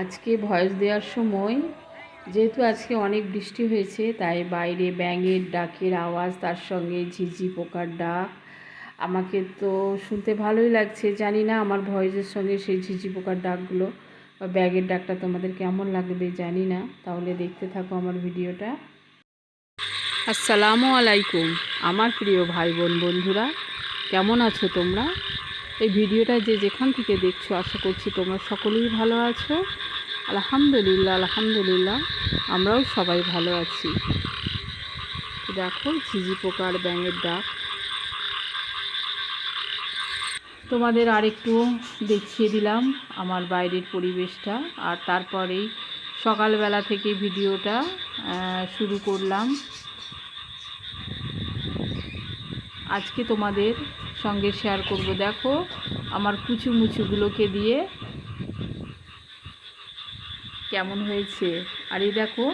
আজকে ভয়েস দেওয়ার সময়, যেহেতু আজকে অনেক বৃষ্টি হয়েছে, তাই বাইরে ব্যাঙের ডাকের আওয়াজ, তার সঙ্গে ঝিঝি পোকার ডাক। আমাকে তো শুনতে ভালোই লাগছে। জানি না আমার ভয়েসের সঙ্গে সেই ঝিঝি পোকার ডাকগুলো বা ব্যাগের ডাকটা তোমাদের কেমন লাগবে, জানি না। তাহলে দেখতে থাকো আমার ভিডিওটা। আসসালামু আলাইকুম, আমার প্রিয় ভাই বোন বন্ধুরা, কেমন আছো তোমরা? এই ভিডিওটা যে যেখান থেকে দেখছ, আশা করছি তোমরা সকলেই ভালো আছো। আলহামদুলিল্লাহ আলহামদুলিল্লাহ, আমরাও সবাই ভালো আছি। দেখো, ঝিঝি পোকার ব্যাঙের ডাক। তোমাদের আরেকটু দেখিয়ে দিলাম আমার বাইরের পরিবেশটা। আর তারপরেই সকালবেলা থেকে ভিডিওটা শুরু করলাম। আজকে তোমাদের সঙ্গে শেয়ার করব। দেখো আমার কুচু মুচুগুলোকে দিয়ে কেমন হয়েছে। আর এই দেখো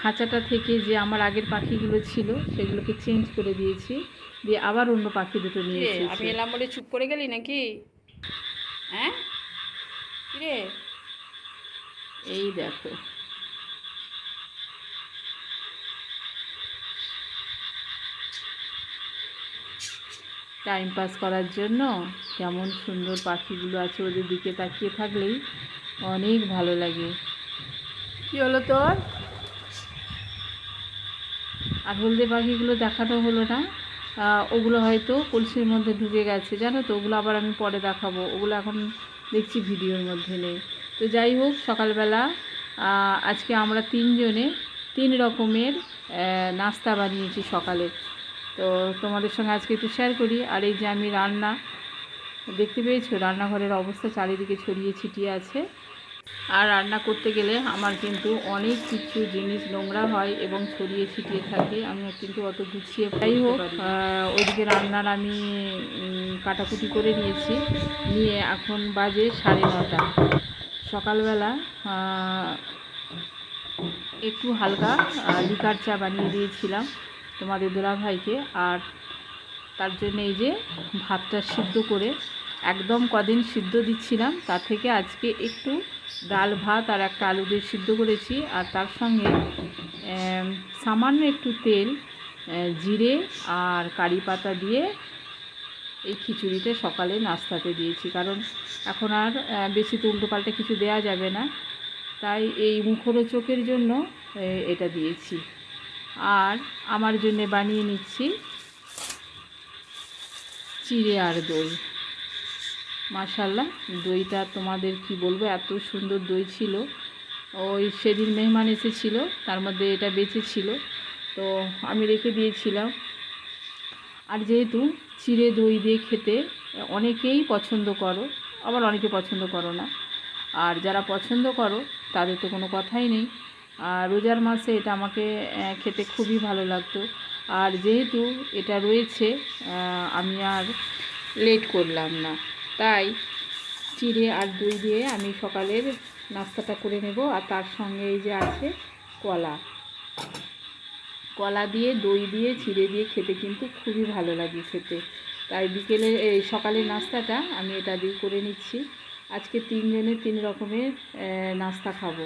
খাঁচাটা থেকে যে আমার আগের পাখিগুলো ছিল সেগুলোকে চেঞ্জ করে দিয়েছি। দিয়ে আবার অন্য পাখি দুটো নিয়ে আমি এলাম বলে চুপ করে গেলি নাকি? হ্যাঁ? কিরে? এই দেখো। টাইম পাস করার জন্য কেমন সুন্দর পাখিগুলো আছে ওদের দিকে তাকিয়ে থাকলেই অনেক ভালো লাগে। কি হলো তোর? আর হলদে পাখিগুলো দেখানো হলো না। ওগুলো হয়তো কলসির মধ্যে ঢুকে গেছে। জানো তো, ওগুলো আবার আমি পরে দেখাবো। ওগুলো এখন দেখছি ভিডিওর মধ্যে নেই। তো যাই হোক, সকালবেলা আজকে আমরা তিনজনে তিন রকমের নাস্তা বানিয়েছি সকালে। তো তোমাদের সঙ্গে আজকে একটু শেয়ার করি। আর এই যে আমি রান্না, দেখতে পেয়েছ? রান্নাঘরের অবস্থা, চারিদিকে ছড়িয়ে ছিটিয়ে আছে। আর রান্না করতে গেলে আমার কিন্তু অনেক কিছু জিনিস নোংরা হয় এবং ছড়িয়ে ছিটিয়ে থাকে। আমি কিন্তু অত গুছিয়ে যাই হোক ওইদিকে রান্নার আমি কাটাকুটি করে নিয়েছি। নিয়ে এখন বাজে সাড়ে নটা। সকালবেলা একটু হালকা লিকার চা বানিয়ে দিয়েছিলাম। তোমাদের দুলাভাইকে আর তার জন্য এই যে ভাতটা সিদ্ধ করে একদম কদিন সিদ্ধ দিচ্ছিলাম তার থেকে আজকে একটু ডাল ভাত আর একটা আলু দিয়ে সিদ্ধ করেছি। আর তার সঙ্গে সামান্য একটু তেল জিরে আর কারি পাতা দিয়ে এই খিচুড়িটা সকালে নাস্তাতে দিয়েছি। কারণ এখন আর বেশি তো উল্টোপাল্টা কিছু দেয়া যাবে না। তাই এই মুখরোচকের জন্য এটা দিয়েছি। আর আমার জন্যে বানিয়ে নিচ্ছি চিড়ে আর দই। মাশাল্লাহ দইটা তোমাদের কি বলব, এত সুন্দর দই ছিল। ওই সেদিন মেহমান এসেছিল, তার মধ্যে এটা বেঁচে ছিল। তো আমি রেখে দিয়েছিলাম। আর যেহেতু চিড়ে দই দিয়ে খেতে অনেকেই পছন্দ করো, আবার অনেকে পছন্দ করো না। আর যারা পছন্দ করো, তাদের তো কোনো কথাই নেই। আর রোজার মাসে এটা আমাকে খেতে খুবই ভালো লাগতো। আর যেহেতু এটা রয়েছে আমি আর লেট করলাম না। তাই চিড়ে আর দই দিয়ে আমি সকালের নাস্তাটা করে নেব, আর তার সঙ্গে এই যে আছে কলা। কলা দিয়ে, দই দিয়ে, চিড়ে দিয়ে খেতে কিন্তু খুবই ভালো লাগে খেতে। তাই বিকেলে, এই সকালের নাস্তাটা আমি এটা দিয়ে করে নিচ্ছি। আজকে তিনজনে তিন রকমের নাস্তা খাব।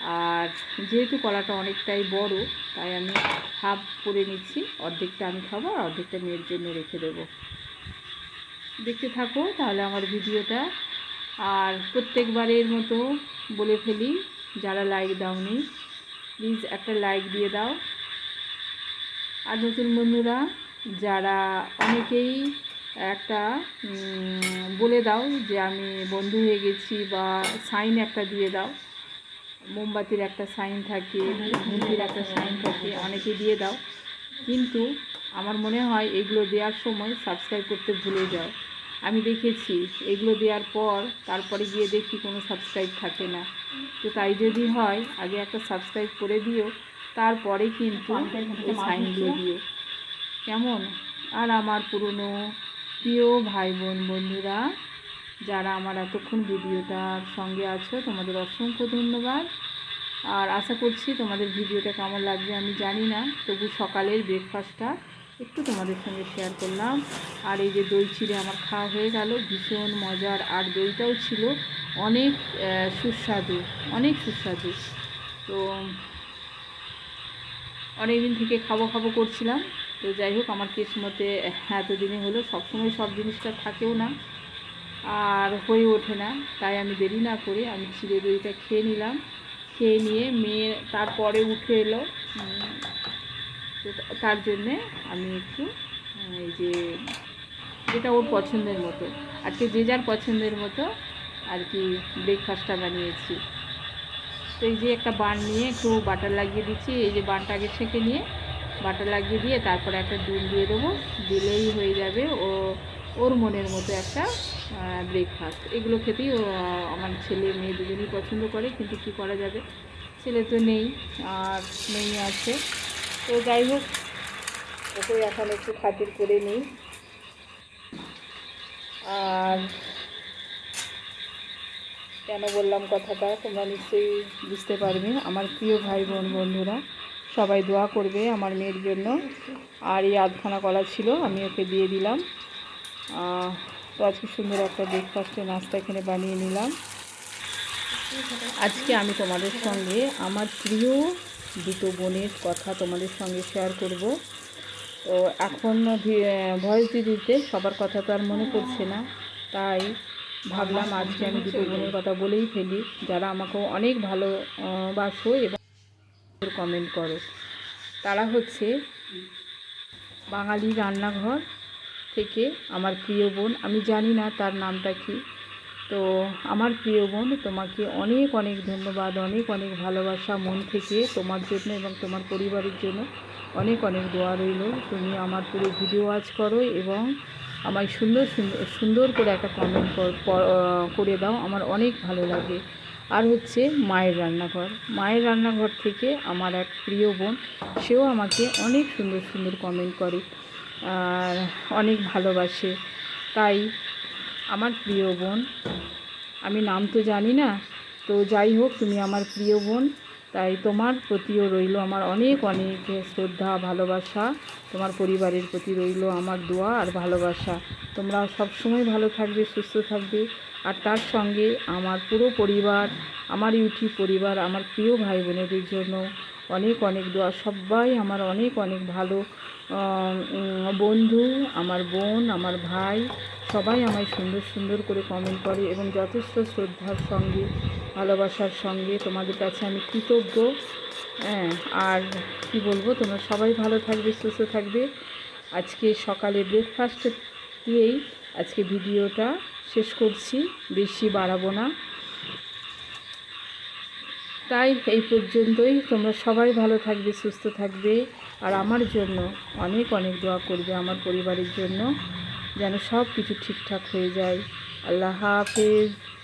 আর যেহেতু কলাটা অনেকটাই বড়, তাই আমি হাফ করে নিচ্ছি। অর্ধেকটা আমি খাব আর অর্ধেকটা মেয়ের জন্য রেখে দেবো। দেখতে থাকো তাহলে আমার ভিডিওটা। আর প্রত্যেকবারের মতো বলে ফেলি, যারা লাইক দাওনি প্লিজ একটা লাইক দিয়ে দাও। আর নতুন বন্ধুরা, যারা অনেকেই একটা বলে দাও যে আমি বন্ধু হয়ে গেছি বা সাইন একটা দিয়ে দাও। মোমবাতির একটা সাইন থাকে ঘুমটির একটা সাইন থাকে, অনেকে দিয়ে দাও। কিন্তু আমার মনে হয় এগুলো দেওয়ার সময় সাবস্ক্রাইব করতে ভুলে যাও। আমি দেখেছি, এগুলো দেওয়ার পর তারপরে গিয়ে দেখি কোনো সাবস্ক্রাইব থাকে না। তো তাই যদি হয়, আগে একটা সাবস্ক্রাইব করে দিও, তারপরে কিন্তু এই সাইনগুলো দিও। কেমন? আর আমার পুরনো প্রিয় ভাই বোন বন্ধুরা যারা আমার এতক্ষণ ভিডিওটার সঙ্গে আছো, তোমাদের অসংখ্য ধন্যবাদ। আর আশা করছি তোমাদের ভিডিওটা কেমন লাগবে আমি জানি না, তবু সকালের ব্রেকফাস্টটা একটু তোমাদের সঙ্গে শেয়ার করলাম। আর এই যে দই চিড়ে আমার খাওয়া হয়ে গেল, ভীষণ মজার। আর দইটাও ছিল অনেক সুস্বাদু অনেক সুস্বাদু। তো অনেক দিন থেকে খাব খাব করছিলাম। তো যাই হোক, আমার কিসমতে এতদিনে হলো, সবসময় সব জিনিসটা থাকেও না। আর হয়ে ওঠে না, তাই আমি দেরি না করে আমি চিড়ে দইটা খেয়ে নিলাম। খেয়ে নিয়ে মেয়ে তারপরে উঠে এলো। তার জন্যে আমি একটু এই যে যেটা ওর পছন্দের মতো, আজকে যে যার পছন্দের মতো আর কি ব্রেকফাস্টটা বানিয়েছি। তো এই যে একটা বান নিয়ে একটু বাটার লাগিয়ে দিচ্ছি, এই যে বানটা আগে ছেঁকে নিয়ে বাটার লাগিয়ে দিয়ে তারপরে একটা ডিম দিয়ে দেবো, দিলেই হয়ে যাবে ও, ওর মনের মতো একটা ব্রেকফাস্ট এগুলো খেতেই আমার ছেলে, মেয়ে দুজনেই পছন্দ করে, কিন্তু কি করা যাবে? ছেলে তো নেই, আর মেয়ে আছে। তো যাই হোক, ওকে এখন একটু খাতির করে নিই। আর কেন বললাম কথাটা? তোমরা নিশ্চয়ই বুঝতে পারবে। আমার প্রিয় ভাই বোন বন্ধুরা, সবাই দোয়া করবে আমার মেয়ের জন্য। আর এই আধখানা কলা ছিল, আমি ওকে দিয়ে দিলাম। তো আজকে সুন্দর একটা ব্রেকফাস্টের নাস্তা এখানে বানিয়ে নিলাম। আজকে আমি তোমাদের সঙ্গে আমার প্রিয় দুটো বোনের কথা তোমাদের সঙ্গে শেয়ার করব। তো এখন ভয়েস দিতে সবার কথা তো আর মনে পড়ছে না, তাই ভাবলাম আজকে আমি দুটো বোনের কথা বলেই ফেলি। যারা আমাকে অনেক ভালো বাসো এবং কমেন্ট করো। তারা হচ্ছে বাঙালি রান্নাঘর। থেকে আমার প্রিয় বোন, আমি জানি না তার নামটা কি। তো আমার প্রিয় বোন, তোমাকে অনেক অনেক ধন্যবাদ, অনেক অনেক ভালোবাসা মন থেকে তোমার জন্য এবং তোমার পরিবারের জন্য। অনেক অনেক দোয়া রইল। তুমি আমার পুরো ভিডিও ওয়াচ করো এবং আমায় সুন্দর সুন্দর সুন্দর করে একটা কমেন্ট করে দাও। আমার অনেক ভালো লাগে। আর হচ্ছে মায়ের রান্নাঘর। মায়ের রান্নাঘর থেকে আমার এক প্রিয় বোন, সেও আমাকে অনেক সুন্দর সুন্দর কমেন্ট করে। আর অনেক ভালোবাসে। তাই আমার প্রিয় বোন, আমি নাম তো জানি না, তো যাই হোক, তুমি আমার প্রিয় বোন, তাই তোমার প্রতিও রইল আমার অনেক অনেক শ্রদ্ধা, ভালোবাসা। তোমার পরিবারের প্রতি রইল আমার দোয়া আর ভালোবাসা। তোমরা সবসময় ভালো থাকবে, সুস্থ থাকবে। আর তার সঙ্গে আমার পুরো পরিবার, আমার ইউটিউব পরিবার, আমার প্রিয় ভাই বোনেদের জন্য অনেক অনেক দোয়া। সবাই আমার অনেক অনেক ভালো। বন্ধু, আমার বোন, আমার ভাই, সবাই আমায় সুন্দর সুন্দর করে কমেন্ট করে এবং যথেষ্ট শ্রদ্ধার সঙ্গে, ভালোবাসার সঙ্গে তোমাদের কাছে আমি কৃতজ্ঞ। হ্যাঁ আর কি বলব, তোমরা সবাই ভালো থাকবে, সুস্থ থাকবে। আজকে সকালে ব্রেকফাস্ট দিয়েই আজকে ভিডিওটা শেষ করছি, বেশি বাড়াবো না। তাই এই পর্যন্তই। তোমরা সবাই ভালো থাকবে, সুস্থ থাকবে। আর আমার জন্য অনেক অনেক দোয়া করবে আমার পরিবারের জন্য, যেন সব কিছু ঠিকঠাক হয়ে যায়। আল্লাহ হাফেজ।